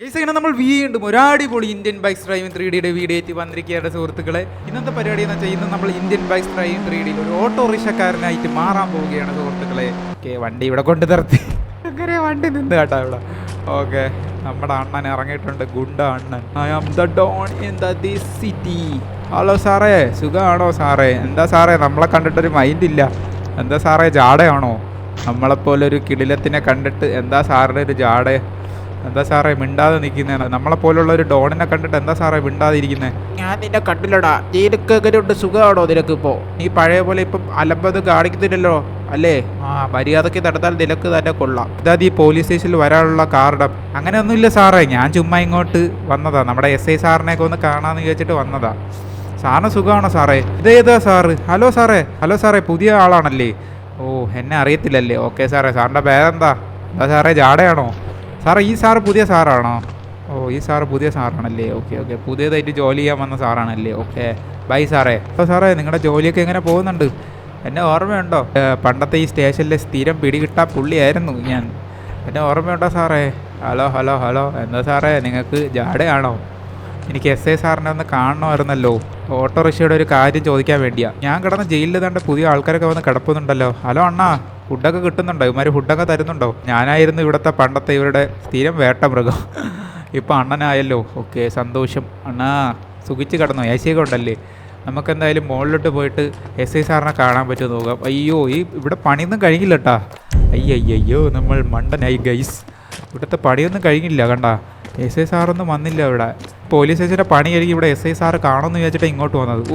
Guys ഇങ്ങനെ നമ്മൾ വീണ്ടും ഒരു അടിപൊളി ഇന്ത്യൻ ബൈക്സ് ഡ്രൈവിംഗ് ത്രീ ഡിയുടെ വീഡിയോ എത്തി വന്നിരിക്കുകയാണ് സുഹൃത്തുക്കളെ. ഇന്നത്തെ പരിപാടി എന്ന് വെച്ചാൽ ഇന്ന് നമ്മൾ ഇന്ത്യൻ ബൈക്സ് ഡ്രൈവിംഗ് ത്രീ ഡിയിൽ ഒരു ഓട്ടോറിക്ഷക്കാരനായിട്ട് മാറാൻ പോവുകയാണ് സുഹൃത്തുക്കളെ. ഓക്കെ വണ്ടി ഇവിടെ കൊണ്ട് നിർത്തി. അങ്ങനെ വണ്ടി നിന്ന് കേട്ടോ ഇവിടെ? ഓക്കെ നമ്മുടെ അണ്ണൻ ഇറങ്ങിയിട്ടുണ്ട് ഗുണ്ട അണ്ണൻ. I am the don in the this city hello സാറേ. സുഖമാണോ സാറേ? എന്താ സാറേ നമ്മളെ കണ്ടിട്ടൊരു മൈൻഡ് ഇല്ല. എന്താ സാറേ ജാടയാണോ? നമ്മളെപ്പോലെ ഒരു കിടിലത്തിനെ കണ്ടിട്ട് എന്താ സാറിന്റെ ഒരു ജാട? എന്താ സാറേ മിണ്ടാതെ നിൽക്കുന്നേ? നമ്മളെ പോലുള്ള ഒരു ഡോണിനെ കണ്ടിട്ട് എന്താ സാറേ മിണ്ടാതെ ഇരിക്കുന്നത് ഞാൻ നിന്നെ കണ്ടില്ലടാ. നിനക്ക് എങ്ങനെയുണ്ട്? സുഖമാണോ നിനക്ക് ഇപ്പോ നീ പഴയ പോലെ ഇപ്പം അലമ്പത് കാണിക്കുന്നില്ലല്ലോ അല്ലേ? ആ മര്യാദയ്ക്ക് നടന്നാൽ നിനക്ക് തന്നെ കൊള്ളാം. ഇതാ ഈ പോലീസ് സ്റ്റേഷനിൽ വരാനുള്ള കാർഡം അങ്ങനെയൊന്നുമില്ല സാറേ. ഞാൻ ചുമ്മാ ഇങ്ങോട്ട് വന്നതാ. നമ്മുടെ എസ് ഐ സാറിനെയൊക്കെ ഒന്ന് കാണാമെന്ന് വിചാരിച്ചിട്ട് വന്നതാ. സാറിന് സുഖമാണോ സാറേ? ഇതേതാ സാറ്? ഹലോ സാറേ. ഹലോ സാറേ പുതിയ ആളാണല്ലേ? ഓ എന്നെ അറിയത്തില്ലല്ലേ? ഓക്കെ സാറേ സാറിന്റെ പേരെന്താ? എന്താ സാറേ ജാടയാണോ? സാറേ ഈ സാറ് പുതിയ സാറാണോ? ഓ ഈ സാറ് പുതിയ സാറാണല്ലേ? Okay okay. പുതിയതായിട്ട് ജോലി ചെയ്യാൻ വന്ന സാറാണല്ലേ? ഓക്കെ. ബൈ സാറേ. അപ്പോൾ സാറേ നിങ്ങളുടെ ജോലിയൊക്കെ എങ്ങനെ പോകുന്നുണ്ട്? എന്നെ ഓർമ്മയുണ്ടോ? പണ്ടത്തെ ഈ സ്റ്റേഷനിലെ സ്ഥിരം പിടികിട്ടാ പുള്ളിയായിരുന്നു ഞാൻ. എന്നെ ഓർമ്മയുണ്ടോ സാറേ? Hello hello hello. എന്താ സാറേ നിങ്ങൾക്ക് ജാടയാണോ? എനിക്ക് എസ് ഐ സാറിനെ ഒന്ന് കാണണമായിരുന്നല്ലോ. ഓട്ടോറിക്ഷയുടെ ഒരു കാര്യം ചോദിക്കാൻ വേണ്ടിയാണ് ഞാൻ കിടന്ന ജയിലിൽ തന്നെ പുതിയ ആൾക്കാരൊക്കെ വന്ന് കിടപ്പുന്നുണ്ടല്ലോ. ഹലോ അണ്ണാ. ഫുഡൊക്കെ കിട്ടുന്നുണ്ടോ? ഇവന്മാർ ഫുഡൊക്കെ തരുന്നുണ്ടോ? ഞാനായിരുന്നു ഇവിടുത്തെ പണ്ടത്തെ ഇവരുടെ സ്ഥിരം വേട്ട മൃഗം. ഇപ്പം അണ്ണനായല്ലോ. ഓക്കെ സന്തോഷം. അണ്ണാ സുഖിച്ച് കിടന്നു? എ സി ഒക്കെ ഉണ്ടല്ലേ? നമുക്കെന്തായാലും മുകളിലോട്ട് പോയിട്ട് എസ് ഐ സാറിനെ കാണാൻ പറ്റുമോ നോക്കാം. അയ്യോ ഈ ഇവിടെ പണിയൊന്നും കഴിഞ്ഞില്ല കേട്ടാ അയ്യയ്യോ നമ്മൾ മണ്ടനായി ഗൈസ് ഇവിടുത്തെ പണിയൊന്നും കഴിഞ്ഞില്ല കണ്ട. എസ് ഐ സാറൊന്നും വന്നില്ല ഇവിടെ. പോലീസ് സ്റ്റേഷന്റെ പണി കഴിഞ്ഞ് ഇവിടെ എസ് ഐ സാറ് കാണുമെന്ന് വിചാരിച്ചിട്ട് ഇങ്ങോട്ട് വന്നത്.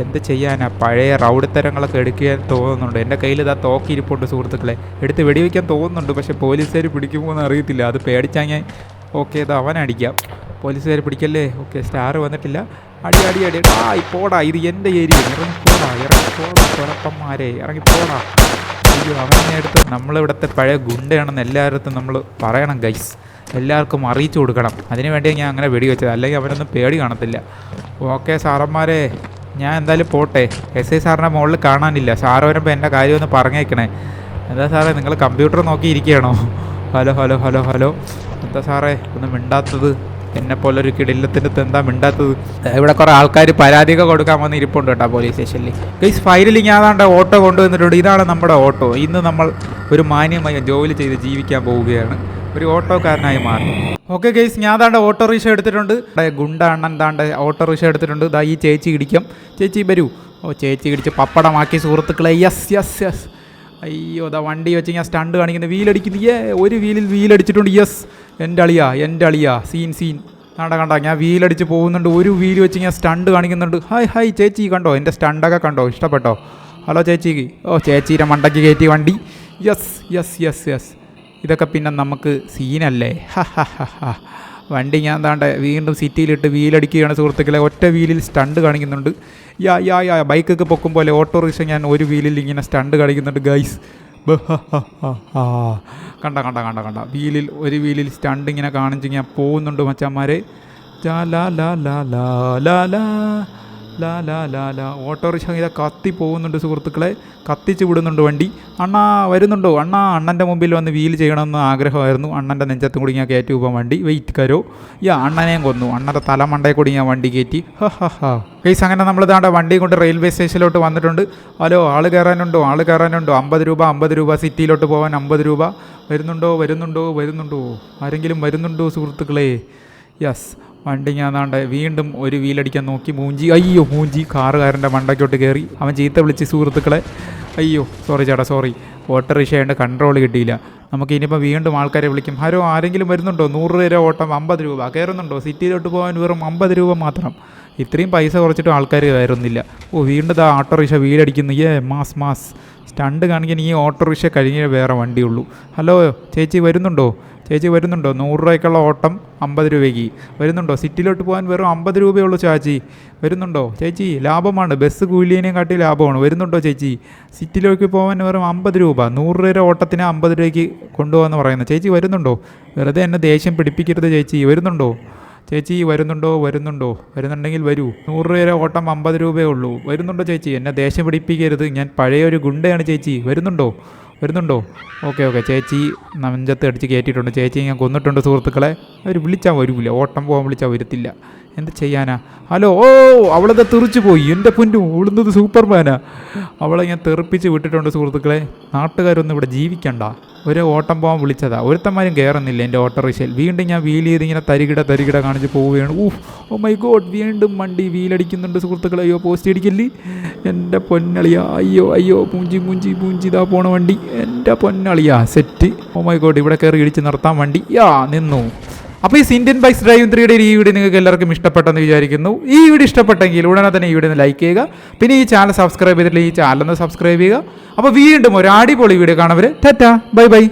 എന്ത് ചെയ്യാനാ? പഴയ റൗഡിത്തരങ്ങളൊക്കെ എടുക്കാൻ തോന്നുന്നുണ്ട്. എന്റെ കയ്യിൽ ഇതാ തോക്കിരിപ്പുണ്ട് സുഹൃത്തുക്കളെ. എടുത്ത് വെടിവെക്കാൻ തോന്നുന്നുണ്ട് പക്ഷേ പോലീസുകാർ പിടിക്കുമോ എന്ന് അറിയത്തില്ല. അത് പേടിച്ചാൽ ഞാൻ ഓക്കെ ഇത് അവനടിക്കാം. പോലീസുകാർ പിടിക്കല്ലേ? ഓക്കെ സ്റ്റാർ വന്നിട്ടില്ല. അടി അടി അടി. ആ പോടാ ഇത് എന്റെ ഏരിയ. ഇറങ്ങി പോടാ ഇറങ്ങി പോടാ ചെറുപ്പന്മാരെ ഇറങ്ങി പോടാ അയ്യോ അവനെ അടുത്ത് നമ്മളിവിടുത്തെ പഴയ ഗുണ്ടയാണെന്ന് എല്ലായിടത്തും നമ്മൾ പറയണം ഗൈസ്. എല്ലാവർക്കും അറിയിച്ചു കൊടുക്കണം. അതിനു വേണ്ടിയാണ് ഞാൻ അങ്ങനെ വെടിവെച്ചത്. അല്ലെങ്കിൽ അവനൊന്നും പേടി കാണത്തില്ല. ഓക്കെ സാറന്മാരെ. ഞാൻ എന്തായാലും പോട്ടെ. എസ് ഐ സാറിനെ മുകളിൽ കാണാനില്ല. സാറ് വരുമ്പോൾ എന്റെ കാര്യം ഒന്ന് പറഞ്ഞേക്കണേ. എന്താ സാറേ നിങ്ങൾ കമ്പ്യൂട്ടർ നോക്കി ഇരിക്കുകയാണോ ഹലോ ഹലോ ഹലോ ഹലോ. എന്താ സാറേ ഒന്ന് മിണ്ടാത്തത്? എന്നെ പോലെ ഒരു കിടിലത്തിന്റെ അടുത്ത് എന്താ മിണ്ടാത്തത്? ഇവിടെ കുറേ ആൾക്കാർ പരാതിയൊക്കെ കൊടുക്കാൻ വന്ന് ഇരിപ്പുണ്ട് കേട്ടോ പോലീസ് സ്റ്റേഷനിൽ ഗൈസ് ഫയലിൽ ഞാതാണ്ട് ഓട്ടോ കൊണ്ടുവന്നിട്ടുണ്ട്. ഇതാണ് നമ്മുടെ ഓട്ടോ ഇന്ന് നമ്മൾ ഒരു മാന്യമായ ജോലി ചെയ്ത് ജീവിക്കാൻ പോവുകയാണ്. ഒരു ഓട്ടോക്കാരനായി മാറി. ഓക്കെ ഗെയ്സ് ഞാൻ താണ്ട ഓട്ടോറിക്ഷ എടുത്തിട്ടുണ്ട്. ഗുണ്ട അണ്ണൻ താണ്ട ഓട്ടോറിക്ഷ എടുത്തിട്ടുണ്ട്. ദാ ഈ ചേച്ചി ഇടിക്കും. ചേച്ചി വരൂ. ഓ ചേച്ചി ഇടിച്ച് പപ്പടമാക്കി സുഹൃത്തുക്കളെ. യെസ് യെസ് യെസ് അയ്യോ ദാ വണ്ടി വെച്ച് ഞാൻ സ്റ്റണ്ട് കാണിക്കുന്നത് വീലടിക്കുന്നു. ഏ ഒരു വീലിൽ വീലടിച്ചിട്ടുണ്ട്. യെസ് എന്റെ അളിയാ എന്റെ അളിയാ. സീൻ സീൻ കണ്ട കണ്ട? ഞാൻ വീലടിച്ച് പോകുന്നുണ്ട്. ഒരു വീൽ വെച്ച് ഞാൻ സ്റ്റണ്ട് കാണിക്കുന്നുണ്ട്. ഹായ് ഹായ് ചേച്ചി കണ്ടോ? എന്റെ സ്റ്റണ്ടൊക്കെ കണ്ടോ? ഇഷ്ടപ്പെട്ടോ? ഹലോ ചേച്ചിക്ക്. ഓ ചേച്ചീരെ മണ്ടയ്ക്ക് കയറ്റി വണ്ടി. യെസ് യെസ് യെസ് യെസ് ഇതൊക്കെ പിന്നെ നമുക്ക് സീനല്ലേ? വണ്ടി ഞാൻ താണ്ട വീണ്ടും സിറ്റിയിലിട്ട് വീലടിക്കുകയാണ് സുഹൃത്തുക്കളെ. ഒറ്റ വീലിൽ സ്റ്റണ്ട് കാണിക്കുന്നുണ്ട്. യാ യാ യാ ബൈക്കൊക്കെ പൊക്കും പോലെ ഓട്ടോറിക്ഷ ഞാൻ ഒരു വീലിൽ ഇങ്ങനെ സ്റ്റണ്ട് കാണിക്കുന്നുണ്ട് ഗൈസ്. കണ്ട കണ്ട കണ്ട കണ്ട. വീലിൽ ഒരു വീലിൽ സ്റ്റണ്ട് ഇങ്ങനെ കാണിച്ച് ഞാൻ പോകുന്നുണ്ട് മച്ചാന്മാരെ. ലാ ലാ ലാ ലാ ലാ ലാ. ലാ ലാ ലാ ലാ. ഓട്ടോറിക്ഷ ഇതാ കത്തി പോകുന്നുണ്ട് സുഹൃത്തുക്കളെ. കത്തിച്ച് വിടുന്നുണ്ട് വണ്ടി. അണ്ണാ വരുന്നുണ്ടോ? അണ്ണാ അണ്ണന്റെ മുമ്പിൽ വന്ന് വീൽ ചെയ്യണമെന്ന് ആഗ്രഹമായിരുന്നു. അണ്ണന്റെ നെഞ്ചത്ത് കൂടി ഞാൻ കയറ്റി പോകാൻ വണ്ടി. വെയിറ്റ് കരോ? ഈ അണ്ണനെയും കൊന്നു. അണ്ണന്റെ തലമണ്ടയെ കൂടി ഞാൻ വണ്ടി കയറ്റി. ഹ ഹ ഹ. കേസ് അങ്ങനെ നമ്മൾ താണ്ട വണ്ടി കൊണ്ട് റെയിൽവേ സ്റ്റേഷനിലോട്ട് വന്നിട്ടുണ്ട്. ഹലോ ആൾ കയറാനുണ്ടോ? ആൾ കയറാനുണ്ടോ? അമ്പത് രൂപ അമ്പത് രൂപ സിറ്റിയിലോട്ട് പോകാൻ അമ്പത് രൂപ. വരുന്നുണ്ടോ? വരുന്നുണ്ടോ? വരുന്നുണ്ടോ? ആരെങ്കിലും വരുന്നുണ്ടോ സുഹൃത്തുക്കളെ? യെസ് വണ്ടി ഞാൻ വീണ്ടും ഒരു വീലടിക്കാൻ നോക്കി. മൂഞ്ചി അയ്യോ മൂഞ്ചി. കാറുകാരന്റെ മണ്ടയ്ക്കോട്ട് കയറി അവൻ ചീത്ത വിളിച്ച് സുഹൃത്തുക്കളെ. അയ്യോ സോറി ചേട്ടാ സോറി ഓട്ടോറിക്ഷയുടെ കൺട്രോൾ കിട്ടിയില്ല. നമുക്ക് ഇനിയിപ്പോൾ വീണ്ടും ആൾക്കാരെ വിളിക്കും. ഹരോ ആരെങ്കിലും വരുന്നുണ്ടോ? നൂറ് രൂപ ഓട്ടം അമ്പത് രൂപ. കയറുന്നുണ്ടോ സിറ്റിയിലോട്ട് പോകാൻ വെറും അമ്പത് രൂപ മാത്രം. ഇത്രയും പൈസ കുറച്ചിട്ടും ആൾക്കാർ കയറുന്നില്ല. ഓ വീണ്ടും ആ ഓട്ടോറിക്ഷ വീലടിക്കുന്നു. ഏ മാസ് മാസ്. സ്റ്റണ്ട് കാണിക്കാൻ ഈ ഓട്ടോറിക്ഷ കഴിഞ്ഞേ വേറെ വണ്ടിയുള്ളൂ. ഹലോ ചേച്ചി വരുന്നുണ്ടോ? ചേച്ചി വരുന്നുണ്ടോ? നൂറ് രൂപയ്ക്കുള്ള ഓട്ടം അമ്പത് രൂപയ്ക്ക്. വരുന്നുണ്ടോ? സിറ്റിയിലോട്ട് പോകാൻ വെറും അമ്പത് രൂപയുള്ളൂ ചാച്ചി. വരുന്നുണ്ടോ? ചേച്ചി ലാഭമാണ്. ബസ് കൂലിയേനെയും കാട്ടി ലാഭമാണ്. വരുന്നുണ്ടോ ചേച്ചി? സിറ്റിയിലേക്ക് പോകാൻ വെറും അമ്പത് രൂപ. നൂറ് രൂപ ഓട്ടത്തിന് അമ്പത് രൂപയ്ക്ക് കൊണ്ടുപോകാമെന്ന് പറയുന്നത് ചേച്ചി വരുന്നുണ്ടോ? വെറുതെ എന്നെ ദേഷ്യം പിടിപ്പിക്കരുത് ചേച്ചി. വരുന്നുണ്ടോ? ചേച്ചി വരുന്നുണ്ടോ? വരുന്നുണ്ടോ? വരുന്നുണ്ടെങ്കിൽ വരൂ. നൂറ് രൂപ ഓട്ടം അമ്പത് രൂപയേ ഉള്ളൂ. വരുന്നുണ്ടോ ചേച്ചി? എന്നെ ദേഷ്യം പിടിപ്പിക്കരുത്. ഞാൻ പഴയ ഒരു ഗുണ്ടയാണ് ചേച്ചി. വരുന്നുണ്ടോ? വരുന്നുണ്ടോ? Okay okay. ചേച്ചി നഞ്ചത്ത് അടിച്ച് കയറ്റിയിട്ടുണ്ട്. ചേച്ചി ഞാൻ കൊന്നിട്ടുണ്ട് സുഹൃത്തുക്കളെ. അവർ വിളിച്ചാൽ വരൂല. ഓട്ടം പോകാൻ വിളിച്ചാൽ വരത്തില്ല. എന്ത് ചെയ്യാനാ? ഹലോ ഓ അവളത് തെറിച്ചു പോയി. എന്റെ പൊന്നു ഉളുന്നത് സൂപ്പർമാനാ. അവളെ ഞാൻ തെറിപ്പിച്ച് വിട്ടിട്ടുണ്ട് സുഹൃത്തുക്കളെ. നാട്ടുകാരൊന്നും ഇവിടെ ജീവിക്കണ്ട. ഒരു ഓട്ടം പോകാൻ വിളിച്ചതാണ് ഒരുത്തന്മാരും കയറുന്നില്ല എന്റെ ഓട്ടോറിക്ഷയിൽ. വീണ്ടും ഞാൻ വീൽ ചെയ്ത് ഇങ്ങനെ തരികിട തരികിട കാണിച്ച് പോവുകയാണ്. ഊഫ് ഓ മൈ ഗോഡ് വീണ്ടും വണ്ടി വീലടിക്കുന്നുണ്ട് സുഹൃത്തുക്കളെ. അയ്യോ പോസ്റ്റ് അടിക്കല്ലേ എന്റെ പൊന്നളിയാ. അയ്യോ അയ്യോ പൂഞ്ചി പൂഞ്ചി പൂഞ്ചി ഇതാ പോണ വണ്ടി. എന്റെ പൊന്നളിയാ. സെറ്റ് ഓ മൈ ഗോഡ് ഇവിടെ കയറി ഇടിച്ച് നിർത്താൻ വണ്ടി. യാ നിന്നു. അപ്പോൾ ഈ ഇന്ത്യൻ ബൈക്സ് ഡ്രൈവ് ത്രീയുടെ ഈ വീഡിയോ നിങ്ങൾക്ക് എല്ലാവർക്കും ഇഷ്ടപ്പെട്ടെന്ന് വിചാരിക്കുന്നു. ഈ വീഡിയോ ഇഷ്ടപ്പെട്ടെങ്കിൽ ഉടനെ തന്നെ ഈ വീഡിയോ ഒന്ന് ലൈക്ക് ചെയ്യുക. പിന്നെ ഈ ചാനൽ സബ്സ്ക്രൈബ് ചെയ്തിട്ടില്ല ഈ ചാനൽ ഒന്ന് സബ്സ്ക്രൈബ് ചെയ്യുക. അപ്പോൾ വീണ്ടും ഒരു അടിപൊളി വീഡിയോ കാണവർ ടാറ്റ. Bye bye.